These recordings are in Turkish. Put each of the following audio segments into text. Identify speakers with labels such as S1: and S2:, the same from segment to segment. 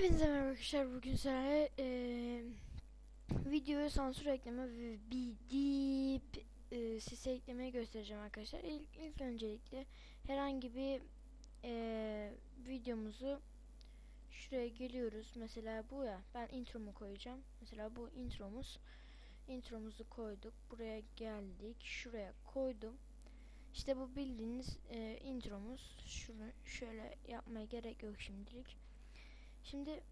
S1: Hepinize merhaba arkadaşlar. Bugün sizlerle eee videoya sansür ekleme ve bip eee sesi eklemeyi göstereceğim arkadaşlar. İlk, ilk öncelikle herhangi bir eee, videomuzu şuraya geliyoruz. Mesela bu ya. Ben intromu koyacağım. Mesela bu intromuz. Intromuzu koyduk. Buraya geldik. Şuraya koydum. İşte bu bildiğiniz eee, intromuz. Şunu şöyle yapmaya gerek yok şimdilik. Şimdi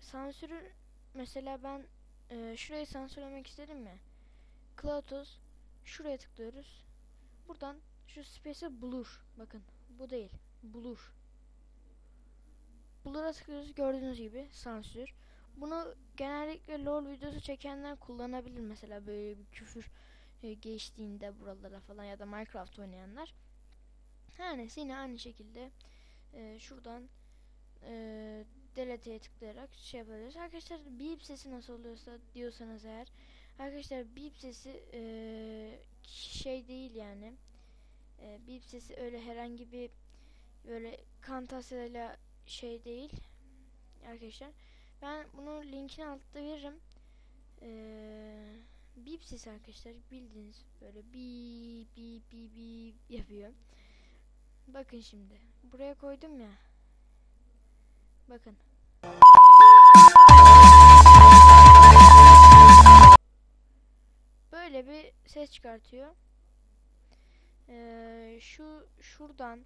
S1: sansürü mesela ben e, şurayı sansürlemek istedim mi? Cloutos şuraya tıklıyoruz. Buradan şu space'e blur. Bakın bu değil. Blur. Blur'a tıklıyoruz gördüğünüz gibi sansür. Bunu genellikle LoL videosu çekenler kullanabilir mesela böyle bir küfür e, geçtiğinde buralara falan ya da Minecraft oynayanlar. Her neyse yine aynı şekilde e, şuradan e, delete'ye tıklayarak şey yapabiliriz. Arkadaşlar beep sesi nasıl oluyorsa diyorsanız eğer arkadaşlar beep sesi eee, şey değil yani eee beep sesi öyle herhangi bir böyle kantasıyla şey değil arkadaşlar. Ben bunu linkini altta veririm. Eee beep sesi arkadaşlar bildiğiniz böyle beep beep beep beep yapıyor. Bakın şimdi buraya koydum ya. Bakın. Böyle bir ses çıkartıyor. Ee, şu şuradan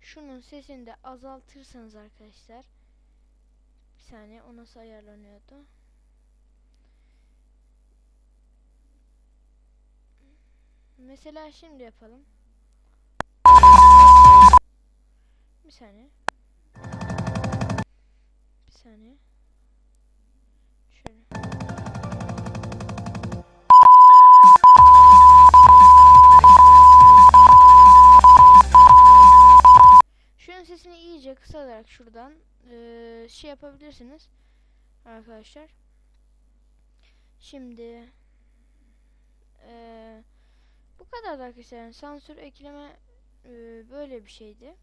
S1: şunun sesini de azaltırsanız arkadaşlar bir saniye o nasıl ayarlanıyordu? Mesela şimdi yapalım. Bir saniye. Saniye. Şöyle. Şunun sesini iyice kısarak şuradan eee, şey yapabilirsiniz arkadaşlar. Şimdi eee, bu kadar arkadaşlar. Yani sansür ekleme eee, böyle bir şeydi.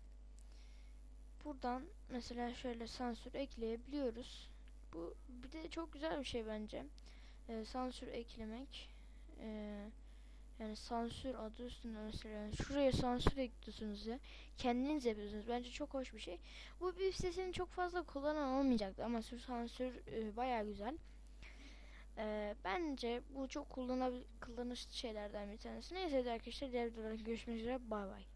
S1: Buradan mesela şöyle sansür ekleyebiliyoruz. Bu bir de çok güzel bir şey bence. Ee, sansür eklemek. Ee, yani sansür adı üstünde mesela yani şuraya sansür ekliyorsunuz ya. Kendiniz yapıyorsunuz. Bence çok hoş bir şey. Bu bir sesini çok fazla kullanan olmayacaktı ama sür sansür e, baya güzel. Ee, bence bu çok kullanabil kullanışlı şeylerden bir tanesi. Neyse arkadaşlar diğer videolarda görüşmek üzere. Bay bay.